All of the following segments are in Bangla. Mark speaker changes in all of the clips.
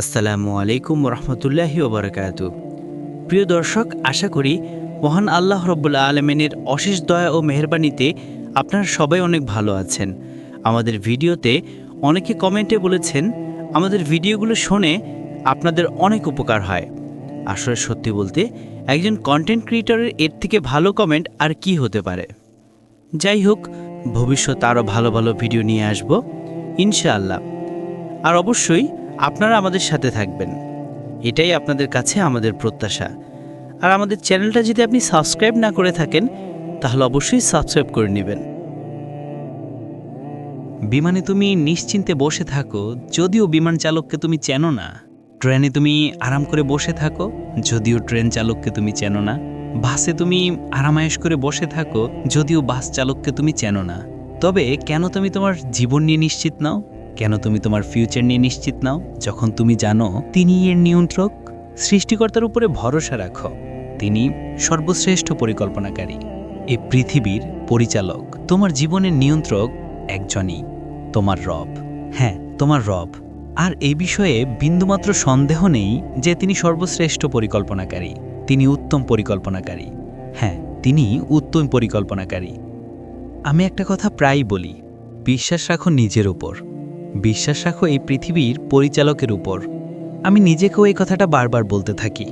Speaker 1: আসসালামু আলাইকুম রহমতুল্লাহি ওবরাকাতু। প্রিয় দর্শক, আশা করি মহান আল্লাহ রব্বুল্লা আলমিনের অশেষ দয়া ও মেহরবানিতে আপনারা সবাই অনেক ভালো আছেন। আমাদের ভিডিওতে অনেকে কমেন্টে বলেছেন, আমাদের ভিডিওগুলো শুনে আপনাদের অনেক উপকার হয়। আসলে সত্যি বলতে, একজন কন্টেন্ট ক্রিয়েটরের এর থেকে ভালো কমেন্ট আর কি হতে পারে? যাই হোক ভবিষ্যৎ আরও ভালো ভালো ভিডিও নিয়ে আসব, ইনশাআল্লাহ। আর অবশ্যই আপনারা আমাদের সাথে থাকবেন। এটাই আপনাদের কাছে আমাদের প্রত্যাশা। আর আমাদের চ্যানেলটা যদি আপনি সাবস্ক্রাইব না করে থাকেন, তাহলে অবশ্যই সাবস্ক্রাইব করে নেবেন। বিমানে তুমি নিশ্চিন্তে বসে থাকো, যদিও বিমান চালককে তুমি চেনো না। ট্রেনে তুমি আরাম করে বসে থাকো, যদিও ট্রেন চালককে তুমি চেনো না। বাসে তুমি আরামায়েশ করে বসে থাকো, যদিও বাস চালককে তুমি চেনো না। তবে কেন তুমি তোমার জীবন নিয়ে নিশ্চিত নাও? কেন তুমি তোমার ফিউচার নিয়ে নিশ্চিত নাও? যখন তুমি জানো তিনি এর নিয়ন্ত্রক, সৃষ্টিকর্তার উপরে ভরসা রাখো। তিনি সর্বশ্রেষ্ঠ পরিকল্পনাকারী। এ পৃথিবীর পরিচালক। তোমার জীবনের নিয়ন্ত্রক একজনই, তোমার রব। হ্যাঁ তোমার রব। আর এই বিষয়ে বিন্দুমাত্র সন্দেহ নেই যে তিনি সর্বশ্রেষ্ঠ পরিকল্পনাকারী। তিনি উত্তম পরিকল্পনাকারী। হ্যাঁ তিনি উত্তম পরিকল্পনাকারী। আমি একটা কথা প্রায়ই বলি। বিশ্বাস রাখো নিজের উপর। বিশ্বাস রাখো এই পৃথিবীর পরিচালকের উপর। আমি নিজেকেও এই কথাটা বারবার বলতে থাকি।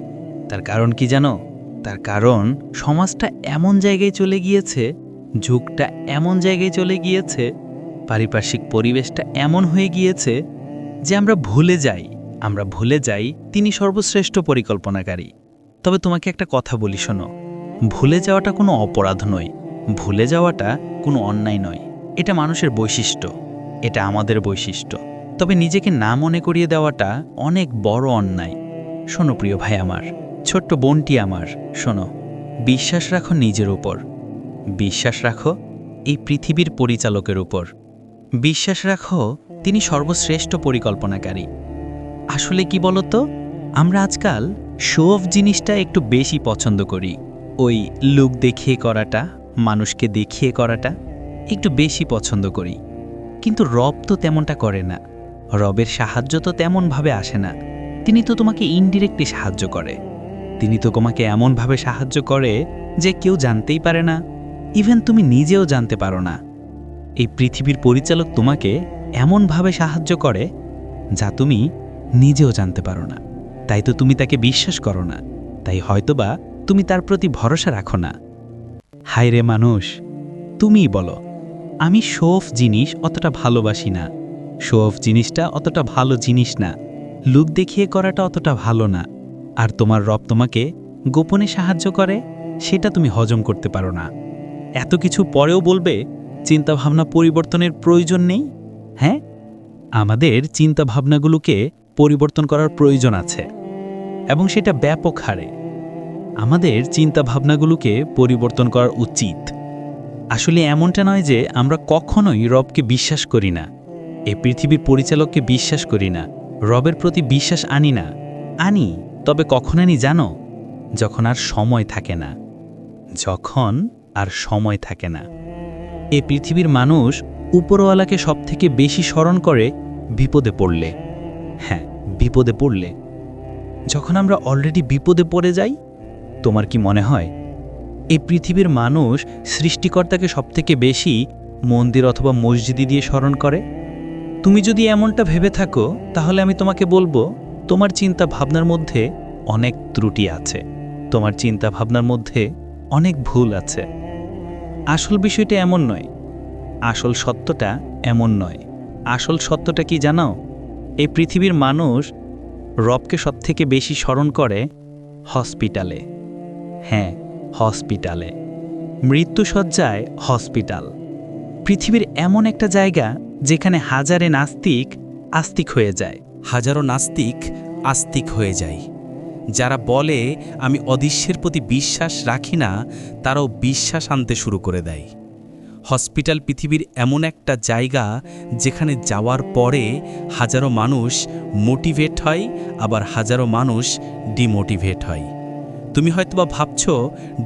Speaker 1: তার কারণ কি জানো? তার কারণ, সমাজটা এমন জায়গায় চলে গিয়েছে, যুগটা এমন জায়গায় চলে গিয়েছে, পারিপার্শ্বিক পরিবেশটা এমন হয়ে গিয়েছে যে আমরা ভুলে যাই, আমরা ভুলে যাই তিনি সর্বশ্রেষ্ঠ পরিকল্পনাকারী। তবে তোমাকে একটা কথা বলি শোনো, ভুলে যাওয়াটা কোনো অপরাধ নয়, ভুলে যাওয়াটা কোনো অন্যায় নয়। এটা মানুষের বৈশিষ্ট্য। এটা আমাদের বৈশিষ্ট্য। তবে নিজেকে না মনে করিয়ে দেওয়াটা অনেক বড় অন্যায়। শোনো প্রিয় ভাই আমার, ছোট্ট বোনটি আমার, শোনো, বিশ্বাস রাখো নিজের উপর। বিশ্বাস রাখো এই পৃথিবীর পরিচালকের উপর। বিশ্বাস রাখো তিনি সর্বশ্রেষ্ঠ পরিকল্পনাকারী। আসলে কি বলতো, আমরা আজকাল শো অফ জিনিসটা একটু বেশি পছন্দ করি। ওই লুক দেখিয়ে করাটা, মানুষকে দেখিয়ে করাটা একটু বেশি পছন্দ করি। কিন্তু রব তো তেমনটা করে না। রবের সাহায্য তো তেমনভাবে আসে না। তিনি তো তোমাকে ইনডিরেক্টলি সাহায্য করে। তিনি তো তোমাকে এমনভাবে সাহায্য করে যে কেউ জানতেই পারে না। ইভেন তুমি নিজেও জানতে পারো না। এই পৃথিবীর পরিচালক তোমাকে এমনভাবে সাহায্য করে যা তুমি নিজেও জানতে পারো না। তাই তো তুমি তাকে বিশ্বাস করো না। তাই হয়তোবা তুমি তার প্রতি ভরসা রাখো না। হায় রে মানুষ, তুমিই বলো। আমি শোফ জিনিস অতটা ভালোবাসি না। শোফ জিনিসটা অতটা ভালো জিনিস না। লুক দেখিয়ে করাটা অতটা ভালো না। আর তোমার রব তোমাকে গোপনে সাহায্য করে, সেটা তুমি হজম করতে পারো না। এত কিছু পরেও বলবে, চিন্তাভাবনা পরিবর্তনের প্রয়োজন নেই? হ্যাঁ? আমাদের চিন্তাভাবনাগুলোকে পরিবর্তন করার প্রয়োজন আছে। এবং সেটা ব্যাপক হারে। আমাদের চিন্তাভাবনাগুলোকে পরিবর্তন করা উচিত। আসলে এমনটা নয় যে আমরা কখনোই রবকে বিশ্বাস করি না। এই পৃথিবীর পরিচালককে বিশ্বাস করি না। রবের প্রতি বিশ্বাস আনি না। আনি, তবে কখন আনি জানো? যখন আর সময় থাকে না। যখন আর সময় থাকে না। এ পৃথিবীর মানুষ উপরওয়ালাকে সবথেকে বেশি স্মরণ করে বিপদে পড়লে। হ্যাঁ বিপদে পড়লে। যখন আমরা অলরেডি বিপদে পড়ে যাই, তোমার কি মনে হয়? এই পৃথিবীর মানুষ সৃষ্টিকর্তাকে সবথেকে বেশি মন্দির অথবা মসজিদি দিয়ে স্মরণ করে? তুমি যদি এমনটা ভেবে থাকো, তাহলে আমি তোমাকে বলব, তোমার চিন্তা ভাবনার মধ্যে অনেক ত্রুটি আছে। তোমার চিন্তা ভাবনার মধ্যে অনেক ভুল আছে। আসল বিষয়টা এমন নয়। আসল সত্যটা এমন নয়। আসল সত্যটা কি জানাও এই পৃথিবীর মানুষ রবকে সবথেকে বেশি স্মরণ করে হসপিটালে। হ্যাঁ হসপিটালে। মৃত্যুসজ্জায় হসপিটাল। পৃথিবীর এমন একটা জায়গা যেখানে হাজারে নাস্তিক আস্তিক হয়ে যায়।
Speaker 2: হাজারো নাস্তিক আস্তিক হয়ে যায়। যারা বলে, আমি অদৃশ্যের প্রতি বিশ্বাস রাখি না, তারাও বিশ্বাস আনতে শুরু করে দেয়। হসপিটাল পৃথিবীর এমন একটা জায়গা যেখানে যাওয়ার পরে হাজারো মানুষ মোটিভেট হয়, আবার হাজারো মানুষ ডিমোটিভেট হয়। তুমি হয়তোবা ভাবছ,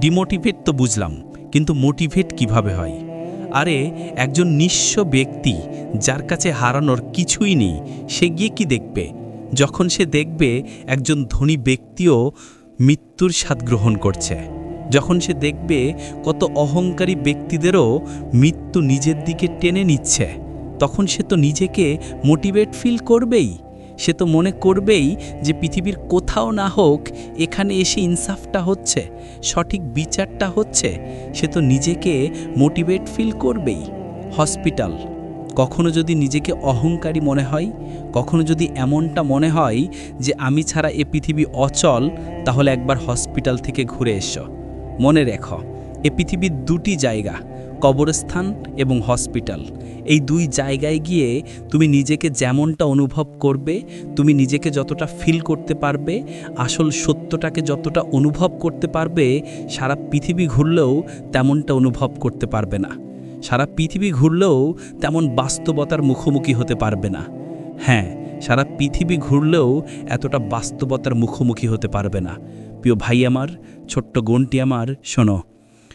Speaker 2: ডিমোটিভেট তো বুঝলাম, কিন্তু মোটিভেট কীভাবে হয়? আরে, একজন নিঃস্ব ব্যক্তি যার কাছে হারানোর কিছুই নেই, সে গিয়ে কি দেখবে? যখন সে দেখবে একজন ধনী ব্যক্তিও মৃত্যুর স্বাদ গ্রহণ করছে। যখন সে দেখবে কত অহংকারী ব্যক্তিদেরও মৃত্যু নিজের দিকে টেনে নিচ্ছে, তখন সে তো নিজেকে মোটিভেট ফিল করবেই। সে তো মনে করবেই যে পৃথিবীর কোথাও না হোক, এখানে এসে ইনসাফটা হচ্ছে, সঠিক বিচারটা হচ্ছে, সে তো নিজেকে মোটিভেট ফিল করবেই। হসপিটাল, কখনো যদি নিজেকে অহংকারী মনে হয়, কখনো যদি এমনটা মনে হয় যে আমি ছাড়া এ পৃথিবী অচল, তাহলে একবার হসপিটাল থেকে ঘুরে এসো। মনে রেখো, এ পৃথিবীর দুটি জায়গা কবরস্থান এবং হসপিটাল। এই দুই জায়গায় গিয়ে তুমি নিজেকে যেমনটা অনুভব করবে, তুমি নিজেকে যতটা ফিল করতে পারবে, আসল সত্যটাকে যতটা অনুভব করতে পারবে, সারা পৃথিবী ঘুরলেও তেমনটা অনুভব করতে পারবে না। সারা পৃথিবী ঘুরলেও তেমন বাস্তবতার মুখোমুখি হতে পারবে না। হ্যাঁ সারা পৃথিবী ঘুরলেও এতটা বাস্তবতার মুখোমুখি হতে পারবে না। প্রিয় ভাই আমার, ছোট্ট গন্টি আমার, শোনো।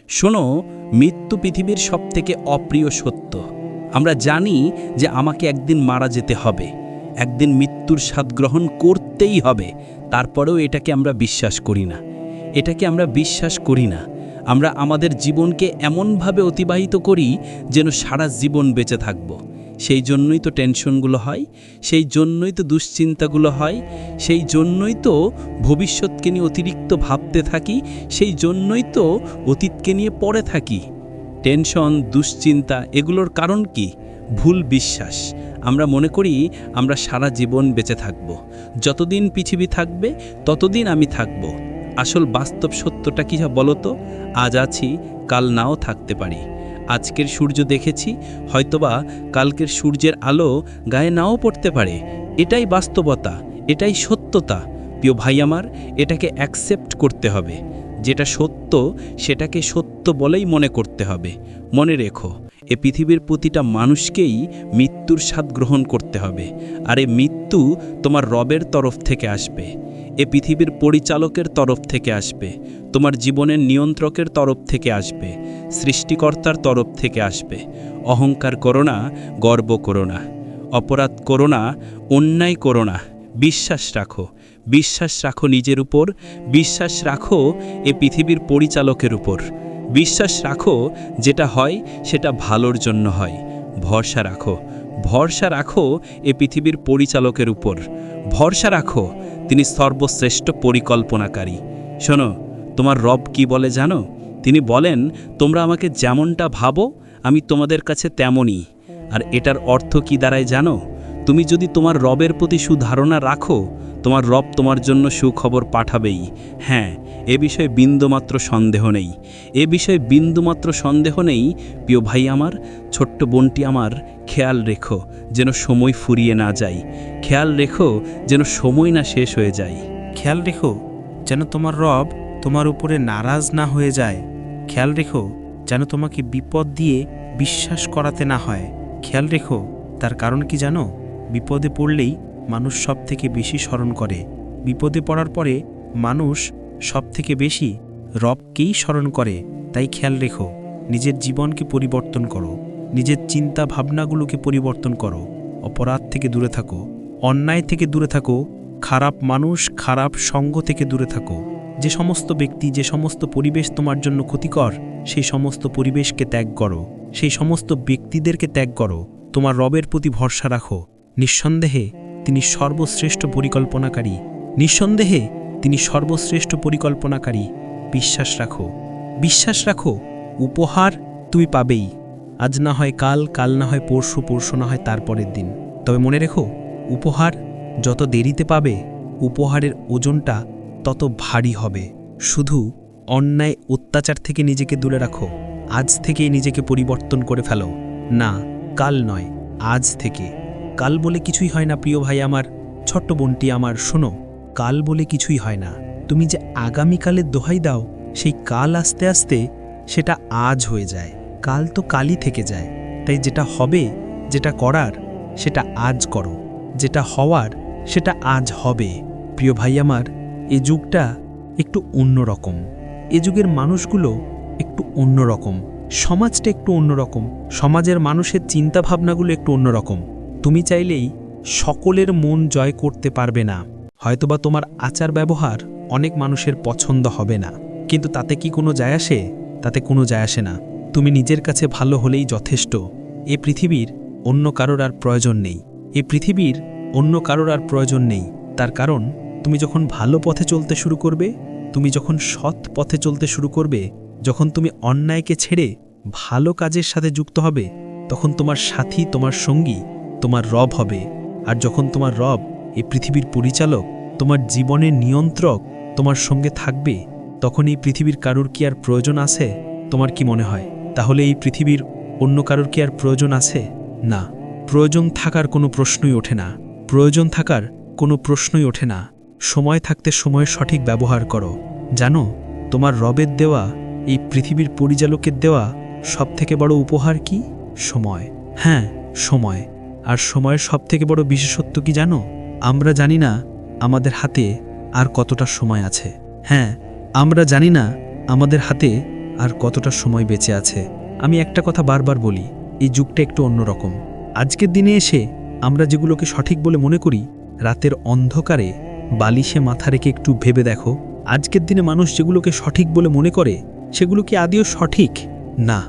Speaker 2: শোনো, মৃত্যু পৃথিবীর সবথেকে অপ্রিয় সত্য। আমরা জানি যে আমাকে একদিন মারা যেতে হবে। একদিন মৃত্যুর স্বাদ গ্রহণ করতেই হবে। তারপরেও এটাকে আমরা বিশ্বাস করি না। এটাকে আমরা বিশ্বাস করি না। আমরা আমাদের জীবনকে এমনভাবে অতিবাহিত করি যেন সারা জীবন বেঁচে থাকব। সেই জন্যই তো টেনশনগুলো হয়, সেই জন্যই তো দুশ্চিন্তাগুলো হয়, সেই জন্যই তো ভবিষ্যৎকে নিয়ে অতিরিক্ত ভাবতে থাকি, সেই জন্যই তো অতীতকে নিয়ে পড়ে থাকি। টেনশন, দুশ্চিন্তা এগুলোর কারণ কি? ভুল বিশ্বাস। আমরা মনে করি আমরা সারা জীবন বেঁচে থাকব। যতদিন পৃথিবী থাকবে, ততদিন আমি থাকব। আসল বাস্তব সত্যটা কী বলো তো? আজ আছি, কাল নাও থাকতে পারি। আজকের সূর্য দেখেছি, হয়তোবা কালকের সূর্যের আলো গায়ে নাও পড়তে পারে। এটাই বাস্তবতা, এটাই সত্যতা। প্রিয় ভাই আমার, এটাকে অ্যাকসেপ্ট করতে হবে। যেটা সত্য, সেটাকে সত্য বলেই মনে করতে হবে। মনে রেখো, এ পৃথিবীর প্রতিটা মানুষকেই মৃত্যুর স্বাদ গ্রহণ করতে হবে। আর এ মৃত্যু তোমার রবের তরফ থেকে আসবে। এ পৃথিবীর পরিচালকের তরফ থেকে আসবে, তোমার জীবনের নিয়ন্ত্রকের তরফ থেকে আসবে, সৃষ্টিকর্তার তরফ থেকে আসবে। অহংকার করো না, গর্ব করো না। অপরাধ করো না, অন্যায় করো না। বিশ্বাস রাখো বিশ্বাস রাখো নিজের উপর, বিশ্বাস রাখো এ পৃথিবীর পরিচালকের উপর। বিশ্বাস রাখো যেটা হয়, সেটা ভালোর জন্য হয়। ভরসা রাখো। ভরসা রাখো এ পৃথিবীর পরিচালকের উপর। ভরসা রাখো, তিনি সর্বশ্রেষ্ঠ পরিকল্পনাকারী। শোনো, তোমার রব কি বলে জানো? তিনি বলেন, তোমরা আমাকে যেমনটা ভাবো, আমি তোমাদের কাছে তেমনই। আর এটার অর্থ কি দাঁড়ায় জানো? তুমি যদি তোমার রবের প্রতি সুধারণা রাখো, তোমার রব তোমার জন্য সুখবর পাঠাবেই। হ্যাঁ এ বিষয়ে বিন্দুমাত্র সন্দেহ নেই। এ বিষয়ে বিন্দুমাত্র সন্দেহ নেই, প্রিয় ভাই আমার, ছোট্ট বোনটি আমার খেয়াল রেখো যেন সময় ফুরিয়ে না যায়। খেয়াল রেখো যেন সময় না শেষ হয়ে যায়।
Speaker 3: খেয়াল রেখো যেন তোমার রব তোমার উপরে নারাজ না হয়ে যায়। খেয়াল রেখো যেন তোমাকে বিপদ দিয়ে বিশ্বাস করাতে না হয়। খেয়াল রেখো তার কারণ কি জানো? বিপদে পড়লেই মানুষ সব থেকে বেশি স্মরণ করে। বিপদে পড়ার পরে মানুষ সব থেকে বেশি রবকেই স্মরণ করে। তাই খেয়াল রেখো, নিজের জীবনকে পরিবর্তন করো। নিজের চিন্তা ভাবনাগুলোকে পরিবর্তন করো, অপরাধ থেকে দূরে থাকো, অন্যায় থেকে দূরে থাকো, খারাপ মানুষ, খারাপ সঙ্গ থেকে দূরে থাকো। যে সমস্ত ব্যক্তি, যে সমস্ত পরিবেশ তোমার জন্য ক্ষতিকর, সেই সমস্ত পরিবেশকে ত্যাগ করো। সেই সমস্ত ব্যক্তিদেরকে ত্যাগ করো। তোমার রবের প্রতি ভরসা রাখো। নিঃসন্দেহে তিনি সর্বশ্রেষ্ঠ পরিকল্পনাকারী। নিঃসন্দেহে তিনি সর্বশ্রেষ্ঠ পরিকল্পনাকারী। বিশ্বাস রাখো। বিশ্বাস রাখো, উপহার তুমি পাবেই। আজ না হয় কাল কাল না হয় পরশু পরশু না হয় তারপরের দিন। তবে মনে রেখো, উপহার যত দেরিতে পাবে, উপহারের ওজনটা তত ভারী হবে। শুধু অন্যায় অত্যাচার থেকে নিজেকে দূরে রাখো, আজ থেকেই নিজেকে পরিবর্তন করে ফেলো। না, কাল নয়, আজ থেকে। কাল বলে কিছুই হয় না, প্রিয় ভাই আমার, ছোট্ট বোনটি আমার, শোনো, কাল বলে কিছুই হয় না। তুমি যে আগামীকালের দোহাই দাও, সেই কাল আস্তে আস্তে সেটা আজ হয়ে যায়। কাল তো কালই থেকে যায়। তাই যেটা হবে, যেটা করার, সেটা আজ করো। যেটা হওয়ার, সেটা আজ হবে। প্রিয় ভাই আমার, এ যুগটা একটু অন্যরকম এ যুগের মানুষগুলো একটু অন্যরকম সমাজটা একটু অন্যরকম সমাজের মানুষের চিন্তাভাবনাগুলো একটু অন্যরকম তুমি চাইলেই সকলের মন জয় করতে পারবে না। হয়তোবা তোমার আচার ব্যবহার অনেক মানুষের পছন্দ হবে না। কিন্তু তাতে কি কোনো যায় আসে? তাতে কোনো যায় আসে না। তুমি নিজের কাছে ভালো হলেই যথেষ্ট। এ পৃথিবীর অন্য কারোর আর প্রয়োজন নেই। এ পৃথিবীর অন্য কারোর আর প্রয়োজন নেই। তার কারণ, তুমি যখন ভালো পথে চলতে শুরু করবে, তুমি যখন সৎ পথে চলতে শুরু করবে, যখন তুমি অন্যায়কে ছেড়ে ভালো কাজের সাথে যুক্ত হবে, তখন তোমার সাথী, তোমার সঙ্গী, তোমার রব হবে। আর যখন তোমার রব, এ পৃথিবীর পরিচালক, তোমার জীবনের নিয়ন্ত্রক, তোমার সঙ্গে থাকবে, তখন এই পৃথিবীর কারুর কি আর প্রয়োজন আছে? তোমার কি মনে হয়? তাহলে এই পৃথিবীর অন্য কারোর কি আর প্রয়োজন আছে? না। প্রয়োজন থাকার কোনো প্রশ্নই ওঠে না। প্রয়োজন থাকার কোনো প্রশ্নই ওঠে না। সময় থাকতে সময়ের সঠিক ব্যবহার করো। জানো, তোমার রবের দেওয়া, এই পৃথিবীর পরিচালকের দেওয়া সবথেকে বড় উপহার কি? সময়। হ্যাঁ সময়। আর সময়ের সবথেকে বড় বিশেষত্ব কি জানো? আমরা জানি না আমাদের হাতে আর কতটা সময় আছে। হ্যাঁ আমরা জানি না আমাদের হাতে আর কতটা সময় বেঁচে আছে, আমি একটা কথা বারবার বলি, এই যুগটা একটু অন্যরকম। আজকের দিনে এসে আমরা যেগুলোকে সঠিক বলে মনে করি, রাতের অন্ধকারে বালিশে মাথা রেখে একটু ভেবে দেখো, আজকের দিনে মানুষ যেগুলোকে সঠিক বলে মনে করে, সেগুলো কি আদিও সঠিক? না,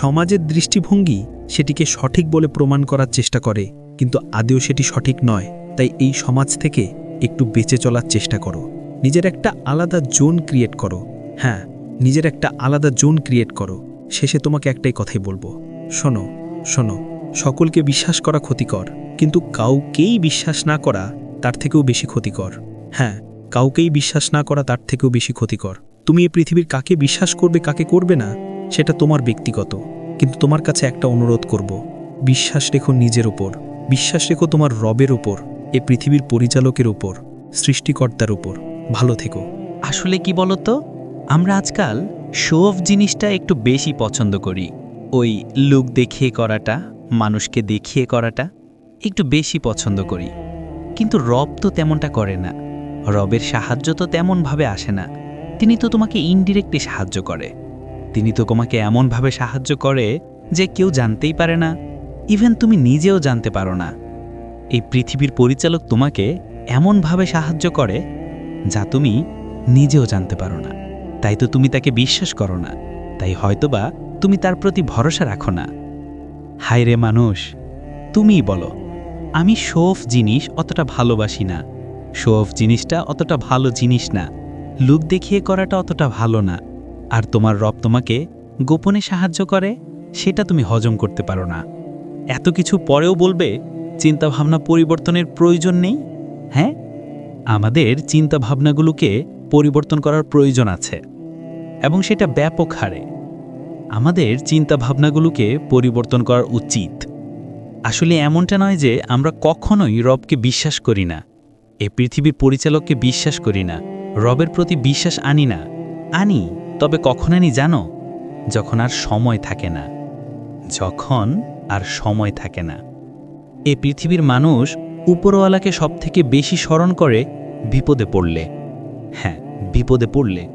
Speaker 3: সমাজের দৃষ্টিভঙ্গি সেটিকে সঠিক বলে প্রমাণ করার চেষ্টা করে, কিন্তু আদেও সেটি সঠিক নয়, তাই এই সমাজ থেকে একটু বেঁচে চলার চেষ্টা করো। নিজের একটা আলাদা জোন ক্রিয়েট করো। হ্যাঁ নিজের একটা আলাদা জোন ক্রিয়েট করো। শেষে তোমাকে একটাই কথাই বলব। শোনো শোনো, সকলকে বিশ্বাস করা ক্ষতিকর, কিন্তু কাউকেই বিশ্বাস না করা তার থেকেও বেশি ক্ষতিকর। হ্যাঁ কাউকেই বিশ্বাস না করা তার থেকেও বেশি ক্ষতিকর। তুমি এই পৃথিবীর কাকে বিশ্বাস করবে, কাকে করবে না, সেটা তোমার ব্যক্তিগত। কিন্তু তোমার কাছে একটা অনুরোধ করব। বিশ্বাস রেখো নিজের ওপর বিশ্বাস রেখো তোমার রবের ওপর এ পৃথিবীর পরিচালকের ওপর সৃষ্টিকর্তার ওপর ভালো থেকো।
Speaker 1: আসলে কি বলতো? আমরা আজকাল শো অফ জিনিসটা একটু বেশি পছন্দ করি। ওই লুক দেখিয়ে করাটা, মানুষকে দেখিয়ে করাটা একটু বেশি পছন্দ করি। কিন্তু রব তো তেমনটা করে না। রবের সাহায্য তো তেমনভাবে আসে না। তিনি তো তোমাকে ইনডিরেক্টলি সাহায্য করে। তিনি তো তোমাকে এমনভাবে সাহায্য করে যে কেউ জানতেই পারে না। ইভেন তুমি নিজেও জানতে পারো না। এই পৃথিবীর পরিচালক তোমাকে এমনভাবে সাহায্য করে যা তুমি নিজেও জানতে পারো না। তাই তো তুমি তাকে বিশ্বাস করো না। তাই হয়তোবা তুমি তার প্রতি ভরসা রাখো না। হায় রে মানুষ, তুমিই বলো, আমি শোফ জিনিস অতটা ভালোবাসি না। শোফ জিনিসটা অতটা ভালো জিনিস না। লুক দেখিয়ে করাটা অতটা ভালো না। আর তোমার রব তোমাকে গোপনে সাহায্য করে, সেটা তুমি হজম করতে পারো না। এত কিছু পরেও বলবে, চিন্তাভাবনা পরিবর্তনের প্রয়োজন নেই? হ্যাঁ? আমাদের চিন্তাভাবনাগুলোকে পরিবর্তন করার প্রয়োজন আছে এবং সেটা ব্যাপক হারে। আমাদের চিন্তাভাবনাগুলোকে পরিবর্তন করার উচিত। আসলে এমনটা নয় যে আমরা কখনোই রবকে বিশ্বাস করি না। এ পৃথিবীর পরিচালককে বিশ্বাস করি না। রবের প্রতি বিশ্বাস আনি না। আনি, তবে কখন আনি জানো? যখন আর সময় থাকে না। যখন আর সময় থাকে না। এ পৃথিবীর মানুষ উপরওয়ালাকে সবথেকে বেশি স্মরণ করে বিপদে পড়লে। হ্যাঁ বিপদে পড়লে।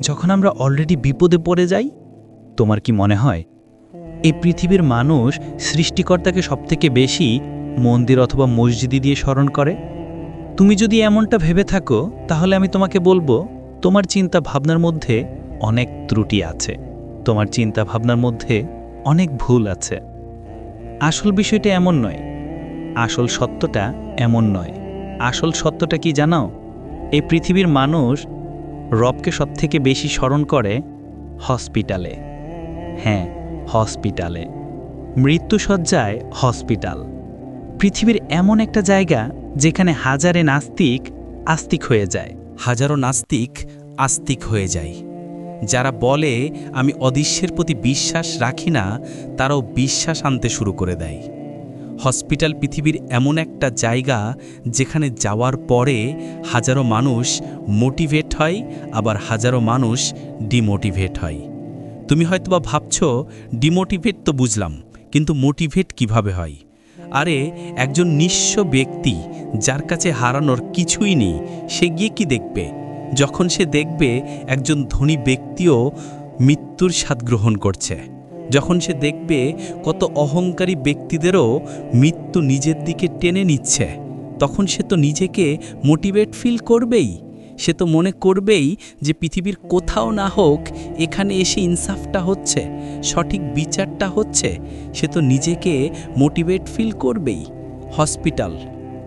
Speaker 1: যখন আমরা অলরেডি বিপদে পড়ে যাই, তোমার কি মনে হয়, এই পৃথিবীর মানুষ সৃষ্টিকর্তাকে সবথেকে বেশি মন্দির অথবা মসজিদি দিয়ে স্মরণ করে? তুমি যদি এমনটা ভেবে থাকো, তাহলে আমি তোমাকে বলব, তোমার চিন্তা ভাবনার মধ্যে অনেক ত্রুটি আছে। তোমার চিন্তা ভাবনার মধ্যে অনেক ভুল আছে। আসল বিষয়টা এমন নয়, আসল সত্যটা এমন নয়। আসল সত্যটা কি জানাও? এই পৃথিবীর মানুষ রবকে সবথেকে বেশি স্মরণ করে হসপিটালে। হ্যাঁ হসপিটালে। মৃত্যুসজ্জায় হসপিটাল। পৃথিবীর এমন একটা জায়গা যেখানে হাজারে নাস্তিক আস্তিক হয়ে যায়।
Speaker 2: হাজারো নাস্তিক আস্তিক হয়ে যায়। যারা বলে, আমি অদৃশ্যের প্রতি বিশ্বাস রাখি না, তারাও বিশ্বাস আনতে শুরু করে দেয়। হসপিটাল পৃথিবীর এমন একটা জায়গা যেখানে যাওয়ার পরে হাজারো মানুষ মোটিভেট হয়, আবার হাজারো মানুষ ডিমোটিভেট হয়। তুমি হয়তোবা ভাবছ, ডিমোটিভেট তো বুঝলাম, কিন্তু মোটিভেট কীভাবে হয়? আরে, একজন নিঃস্ব ব্যক্তি যার কাছে হারানোর কিছুই নেই, সে গিয়ে কি দেখবে? যখন সে দেখবে একজন ধনী ব্যক্তিও মৃত্যুর স্বাদ গ্রহণ করছে। যখন সে দেখবে কত অহংকারী ব্যক্তিদেরও মৃত্যু নিজের দিকে টেনে নিচ্ছে, তখন সে তো নিজেকে মোটিভেট ফিল করবেই। সে তো মনে করবেই যে পৃথিবীর কোথাও না হোক, এখানে এসে ইনসাফটা হচ্ছে, সঠিক বিচারটা হচ্ছে, সে তো নিজেকে মোটিভেট ফিল করবেই। হসপিটাল,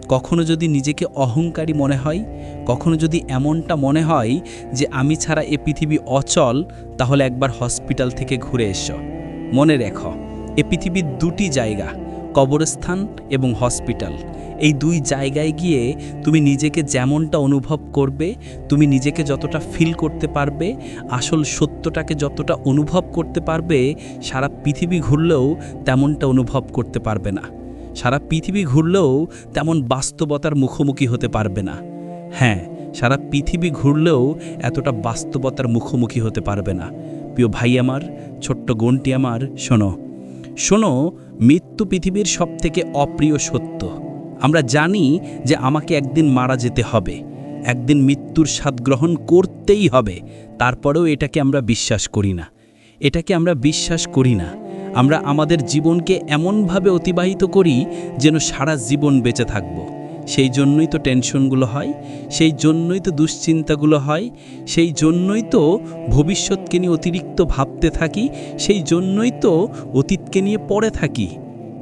Speaker 2: কখনো যদি নিজেকে অহংকারী মনে হয়, কখনো যদি এমনটা মনে হয় যে আমি ছাড়া এ পৃথিবী অচল, তাহলে একবার হসপিটাল থেকে ঘুরে এসো। মনে রেখো, এ পৃথিবীর দুটি জায়গা, কবরস্থান এবং হসপিটাল। এই দুই জায়গায় গিয়ে তুমি নিজেকে যেমনটা অনুভব করবে, তুমি নিজেকে যতটা ফিল করতে পারবে, আসল সত্যটাকে যতটা অনুভব করতে পারবে, সারা পৃথিবী ঘুরলেও তেমনটা অনুভব করতে পারবে না। সারা পৃথিবী ঘুরলেও তেমন বাস্তবতার মুখোমুখি হতে পারবে না। হ্যাঁ সারা পৃথিবী ঘুরলেও এতটা বাস্তবতার মুখোমুখি হতে পারবে না। প্রিয় ভাই আমার, ছোট্ট গন্টি আমার, শোনো। শোনো, মৃত্যু পৃথিবীর সবথেকে অপ্রিয় সত্য। আমরা জানি যে আমাকে একদিন মারা যেতে হবে। একদিন মৃত্যুর স্বাদ গ্রহণ করতেই হবে। তারপরেও এটাকে আমরা বিশ্বাস করি না। এটাকে আমরা বিশ্বাস করি না। আমরা আমাদের জীবনকে এমনভাবে অতিবাহিত করি যেন সারা জীবন বেঁচে থাকব। সেই জন্যই তো টেনশনগুলো হয়, সেই জন্যই তো দুশ্চিন্তাগুলো হয়, সেই জন্যই তো ভবিষ্যৎকে নিয়ে অতিরিক্ত ভাবতে থাকি, সেই জন্যই তো অতীতকে নিয়ে পড়ে থাকি।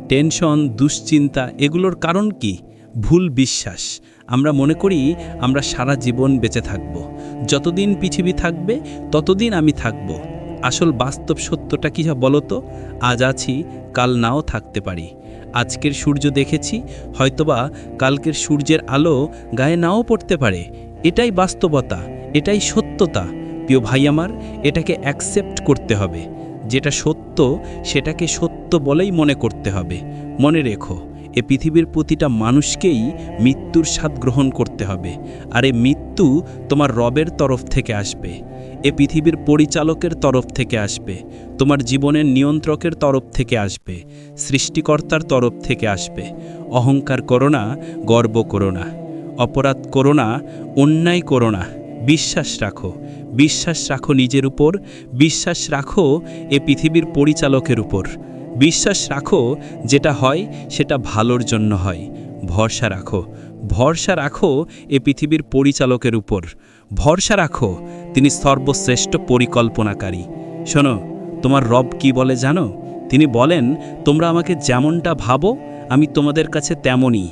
Speaker 2: টেনশন, দুশ্চিন্তা এগুলোর কারণ কি? ভুল বিশ্বাস। আমরা মনে করি আমরা সারা জীবন বেঁচে থাকব। যতদিন পৃথিবী থাকবে, ততদিন আমি থাকব। আসল বাস্তব সত্যটা কী বলো তো? আজ আছি, কাল নাও থাকতে পারি। আজকের সূর্য দেখেছি, হয়তোবা কালকের সূর্যের আলো গায়ে নাও পড়তে পারে। এটাই বাস্তবতা, এটাই সত্যতা। প্রিয় ভাই আমার, এটাকে অ্যাকসেপ্ট করতে হবে। যেটা সত্য, সেটাকে সত্য বলেই মনে করতে হবে। মনে রেখো, এ পৃথিবীর প্রতিটা মানুষকেই মৃত্যুর স্বাদ গ্রহণ করতে হবে। আর এ মৃত্যু তোমার রবের তরফ থেকে আসবে। এ পৃথিবীর পরিচালকের তরফ থেকে আসবে, তোমার জীবনের নিয়ন্ত্রকের তরফ থেকে আসবে, সৃষ্টিকর্তার তরফ থেকে আসবে। অহংকার করো না, গর্ব করো না, অপরাধ করো না, অন্যায় করো না, বিশ্বাস রাখো বিশ্বাস রাখো নিজের উপর, বিশ্বাস রাখো এ পৃথিবীর পরিচালকের উপর। বিশ্বাস রাখো যেটা হয়, সেটা ভালোর জন্য হয়, ভরসা রাখো ভরসা রাখো এ পৃথিবীর পরিচালকের উপর। ভরসা রাখো, তিনি সর্বশ্রেষ্ঠ পরিকল্পনাকারী। শোনো, তোমার রব কি বলে জানো? তিনি বলেন, তোমরা আমাকে যেমনটা ভাবো, আমি তোমাদের কাছে তেমনই।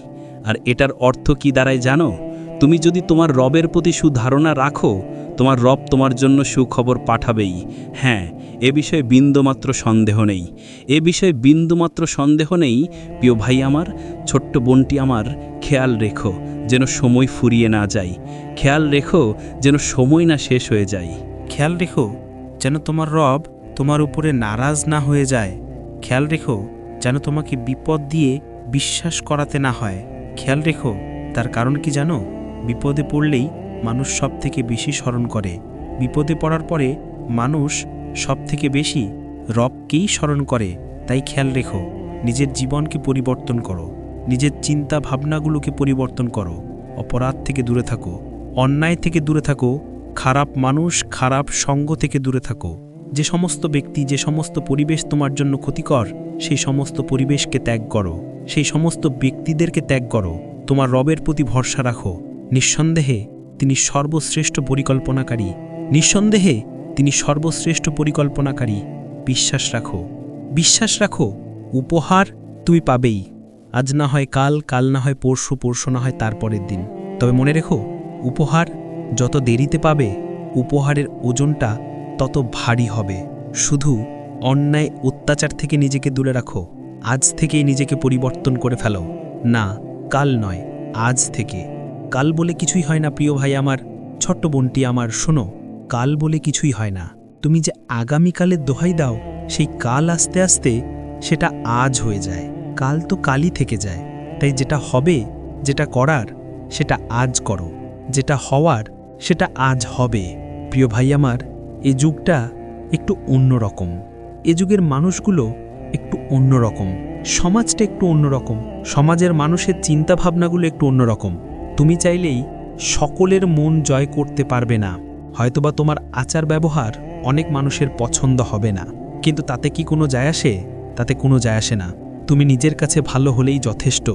Speaker 2: আর এটার অর্থ কি দাঁড়ায় জানো? তুমি যদি তোমার রবের প্রতি সুধারণা রাখো, তোমার রব তোমার জন্য সুখবর পাঠাবেই। হ্যাঁ এ বিষয়ে বিন্দুমাত্র সন্দেহ নেই। এ বিষয়ে বিন্দুমাত্র সন্দেহ নেই, প্রিয় ভাই আমার, ছোট্ট বোনটি আমার, খেয়াল রেখো। যেন সময় ফুরিয়ে না যায়। খেয়াল রেখো যেন সময় না শেষ হয়ে যায়।
Speaker 3: খেয়াল রেখো যেন তোমার রব তোমার উপরে নারাজ না হয়ে যায়। খেয়াল রেখো যেন তোমাকে বিপদ দিয়ে বিশ্বাস করাতে না হয়। খেয়াল রেখো তার কারণ কি জানো? বিপদে পড়লেই মানুষ সব থেকে বেশি স্মরণ করে। বিপদে পড়ার পরে মানুষ সব থেকে বেশি রবকেই স্মরণ করে। তাই খেয়াল রেখো, নিজের জীবনকে পরিবর্তন করো। নিজের চিন্তা ভাবনাগুলোকে পরিবর্তন করো, অপরাধ থেকে দূরে থাকো, অন্যায় থেকে দূরে থাকো, খারাপ মানুষ, খারাপ সঙ্গ থেকে দূরে থাকো। যে সমস্ত ব্যক্তি, যে সমস্ত পরিবেশ তোমার জন্য ক্ষতিকর, সেই সমস্ত পরিবেশকে ত্যাগ করো, সেই সমস্ত ব্যক্তিদেরকে ত্যাগ করো, তোমার রবের প্রতি ভরসা রাখো। নিঃসন্দেহে তিনি সর্বশ্রেষ্ঠ পরিকল্পনাকারী। নিঃসন্দেহে তিনি সর্বশ্রেষ্ঠ পরিকল্পনাকারী। বিশ্বাস রাখো। বিশ্বাস রাখো, উপহার তুমি পাবেই। আজ না হয় কাল কাল না হয় পরশু পরশু না হয় তারপরের দিন। তবে মনে রেখো, উপহার যত দেরিতে পাবে, উপহারের ওজনটা তত ভারী হবে। শুধু অন্যায় অত্যাচার থেকে নিজেকে দূরে রাখো। আজ থেকেই নিজেকে পরিবর্তন করে ফেলো। না, কাল নয়, আজ থেকে। কাল বলে কিছুই হয় না, প্রিয় ভাই আমার। ছোট্ট বোনটি আমার, শোনো, কাল বলে কিছুই হয় না। তুমি যে আগামীকালের দোহাই দাও, সেই কাল আস্তে আস্তে সেটা আজ হয়ে যায়। কাল তো কালই থেকে যায়। তাই যেটা হবে, যেটা করার, সেটা আজ করো। যেটা হওয়ার, সেটা আজ হবে। প্রিয় ভাই আমার, এ যুগটা একটু অন্যরকম। এ যুগের মানুষগুলো একটু অন্যরকম। সমাজটা একটু অন্যরকম। সমাজের মানুষের চিন্তাভাবনাগুলো একটু অন্যরকম। তুমি চাইলেই সকলের মন জয় করতে পারবে না। হয়তোবা তোমার আচার ব্যবহার অনেক মানুষের পছন্দ হবে না। কিন্তু তাতে কি কোনো যায় আসে? তাতে কোনো যায় আসে না। তুমি নিজের কাছে ভালো হলেই যথেষ্ট।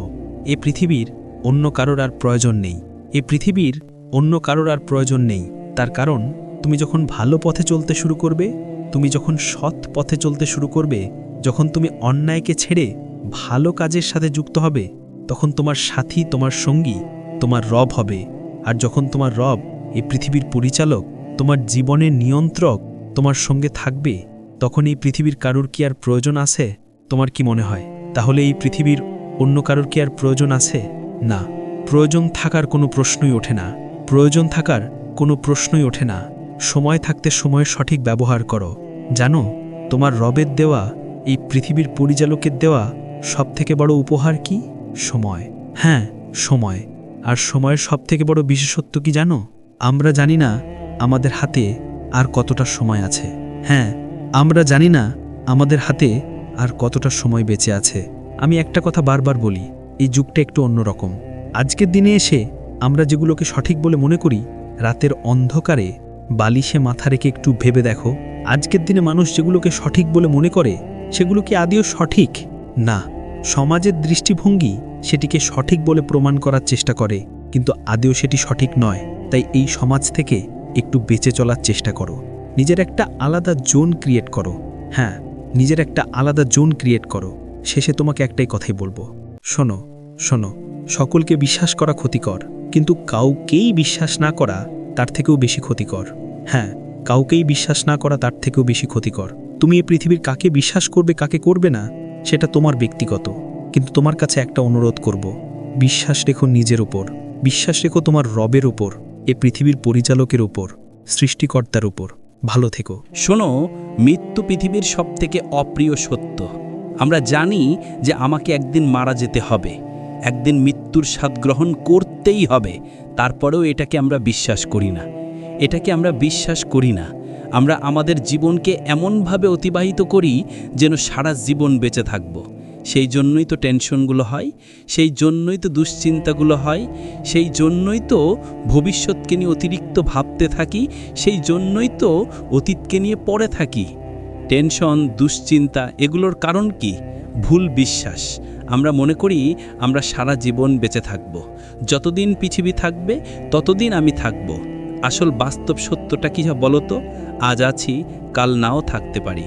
Speaker 3: এ পৃথিবীর অন্য কারোর আর প্রয়োজন নেই। এ পৃথিবীর অন্য কারোর আর প্রয়োজন নেই। তার কারণ, তুমি যখন ভালো পথে চলতে শুরু করবে, তুমি যখন সৎ পথে চলতে শুরু করবে, যখন তুমি অন্যায়কে ছেড়ে ভালো কাজের সাথে যুক্ত হবে, তখন তোমার সাথী, তোমার সঙ্গী, তোমার রব হবে। আর যখন তোমার রব, এ পৃথিবীর পরিচালক, তোমার জীবনের নিয়ন্ত্রক, তোমার সঙ্গে থাকবে, তখন এই পৃথিবীর কারুর কি আর প্রয়োজন আছে? তোমার কি মনে হয়? তাহলে এই পৃথিবীর অন্য কারোর কি আর প্রয়োজন আছে? না, প্রয়োজন থাকার কোনো প্রশ্নই ওঠে না। প্রয়োজন থাকার কোনো প্রশ্নই ওঠে না। সময় থাকতে সময়ের সঠিক ব্যবহার করো। জানো, তোমার রবের দেওয়া, এই পৃথিবীর পরিচালকের দেওয়া সবথেকে বড় উপহার কি? সময়। হ্যাঁ সময়। আর সময়ের সবথেকে বড় বিশেষত্ব কি জানো? আমরা জানি না আমাদের হাতে আর কতটা সময় আছে। হ্যাঁ আমরা জানি না আমাদের হাতে আর কতটা সময় বেঁচে আছে, আমি একটা কথা বারবার বলি, এই যুগটা একটু অন্যরকম। আজকের দিনে এসে আমরা যেগুলোকে সঠিক বলে মনে করি, রাতের অন্ধকারে বালিশে মাথা রেখে একটু ভেবে দেখো, আজকের দিনে মানুষ যেগুলোকে সঠিক বলে মনে করে, সেগুলো কি আদিও সঠিক? না, সমাজের দৃষ্টিভঙ্গি সেটিকে সঠিক বলে প্রমাণ করার চেষ্টা করে, কিন্তু আদেও সেটি সঠিক নয়, তাই এই সমাজ থেকে একটু বেঁচে চলার চেষ্টা করো। নিজের একটা আলাদা জোন ক্রিয়েট করো। হ্যাঁ নিজের একটা আলাদা জোন ক্রিয়েট করো। শেষে তোমাকে একটাই কথাই বলব। শোনো শোনো, সকলকে বিশ্বাস করা ক্ষতিকর, কিন্তু কাউকেই বিশ্বাস না করা তার থেকেও বেশি ক্ষতিকর। হ্যাঁ কাউকেই বিশ্বাস না করা তার থেকেও বেশি ক্ষতিকর। তুমি এই পৃথিবীর কাকে বিশ্বাস করবে, কাকে করবে না, সেটা তোমার ব্যক্তিগত। কিন্তু তোমার কাছে একটা অনুরোধ করব। বিশ্বাস রেখো নিজের উপর। বিশ্বাস রেখো তোমার রবের উপর, এ পৃথিবীর পরিচালকের উপর, সৃষ্টিকর্তার উপর। ভালো থেকো।
Speaker 2: শোনো, মৃত্যু পৃথিবীর সবথেকে অপ্রিয় সত্য। আমরা জানি যে আমাকে একদিন মারা যেতে হবে। একদিন মৃত্যুর স্বাদ গ্রহণ করতেই হবে। তারপরেও এটাকে আমরা বিশ্বাস করি না। এটাকে আমরা বিশ্বাস করি না। আমরা আমাদের জীবনকে এমনভাবে অতিবাহিত করি যেন সারা জীবন বেঁচে থাকব। সেই জন্যই তো টেনশনগুলো হয়, সেই জন্যই তো দুশ্চিন্তাগুলো হয়, সেই জন্যই তো ভবিষ্যৎকে নিয়ে অতিরিক্ত ভাবতে থাকি, সেই জন্যই তো অতীতকে নিয়ে পড়ে থাকি। টেনশন, দুশ্চিন্তা এগুলোর কারণ কি? ভুল বিশ্বাস। আমরা মনে করি আমরা সারা জীবন বেঁচে থাকব। যতদিন পৃথিবী থাকবে, ততদিন আমি থাকব। আসল বাস্তব সত্যটা কী বলো তো? আজ আছি, কাল নাও থাকতে পারি।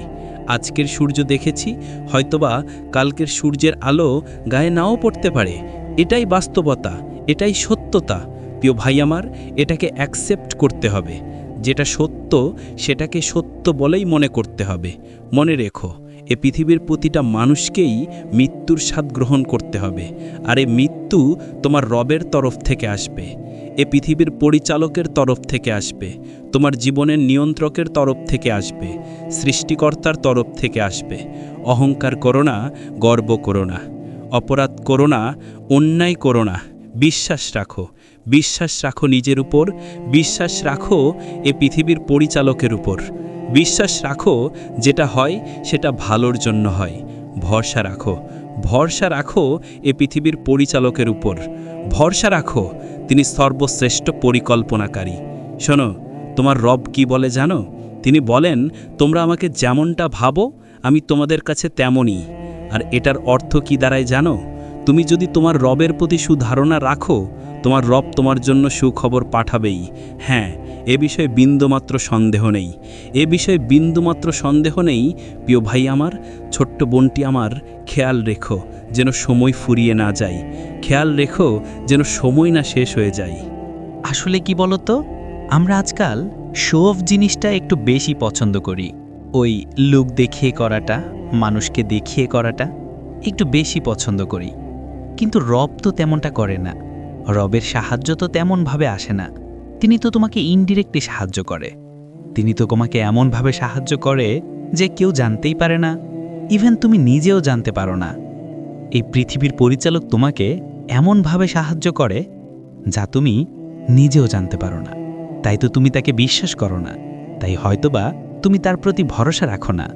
Speaker 2: আজকের সূর্য দেখেছি, হয়তোবা কালকের সূর্যের আলো গায়ে নাও পড়তে পারে। এটাই বাস্তবতা, এটাই সত্যতা। প্রিয় ভাই আমার, এটাকে অ্যাকসেপ্ট করতে হবে। যেটা সত্য, সেটাকে সত্য বলেই মনে করতে হবে। মনে রেখো, এ পৃথিবীর প্রতিটা মানুষকেই মৃত্যুর স্বাদ গ্রহণ করতে হবে। আর এ মৃত্যু তোমার রবের তরফ থেকে আসবে। এ পৃথিবীর পরিচালকের তরফ থেকে আসবে, তোমার জীবনের নিয়ন্ত্রকের তরফ থেকে আসবে, সৃষ্টিকর্তার তরফ থেকে আসবে। অহংকার করো না, গর্ব করো না, অপরাধ করো না, অন্যায় করো না, বিশ্বাস রাখো বিশ্বাস রাখো নিজের উপর, বিশ্বাস রাখো এ পৃথিবীর পরিচালকের উপর। বিশ্বাস রাখো যেটা হয়, সেটা ভালোর জন্য হয়। ভরসা রাখো ভরসা রাখো এ পৃথিবীর পরিচালকের উপর। ভরসা রাখো তিনি সর্বশ্রেষ্ঠ পরিকল্পনাকারী। শোনো, তোমার রব কি বলে জানো? তিনি বলেন, তোমরা আমাকে যেমনটা ভাবো, আমি তোমাদের কাছে তেমনই। আর এটার অর্থ কি দাঁড়ায় জানো? তুমি যদি তোমার রবের প্রতি সুধারণা রাখো তোমার রব তোমার জন্য সুখবর পাঠাবেই। হ্যাঁ এ বিষয়ে বিন্দুমাত্র সন্দেহ নেই। এ বিষয়ে বিন্দুমাত্র সন্দেহ নেই, প্রিয় ভাই আমার, ছোট্ট বোনটি আমার, খেয়াল রেখো, যেন সময় ফুরিয়ে না যায়। খেয়াল রেখো, যেন সময় না শেষ হয়ে যায়।
Speaker 1: আসলে কি বলতো? আমরা আজকাল শো অফ জিনিসটা একটু বেশি পছন্দ করি। ওই লুক দেখিয়ে করাটা, মানুষকে দেখিয়ে করাটা, একটু বেশি পছন্দ করি। কিন্তু রব তো তেমনটা করে না। রবের সাহায্য তো তেমনভাবে আসে না। তিনি তো তোমাকে ইনডিরেক্টলি সাহায্য করে। তিনি তো তোমাকে এমনভাবে সাহায্য করে যে কেউ জানতেই পারে না। ইভেন তুমি নিজেও জানতে পারো না। এই পৃথিবীর পরিচালক তোমাকে এমনভাবে সাহায্য করে যা তুমি নিজেও জানতে পারো না। তাই তো তুমি তাকে বিশ্বাস করো না। তাই হয়তোবা তুমি তার প্রতি ভরসা রাখো না।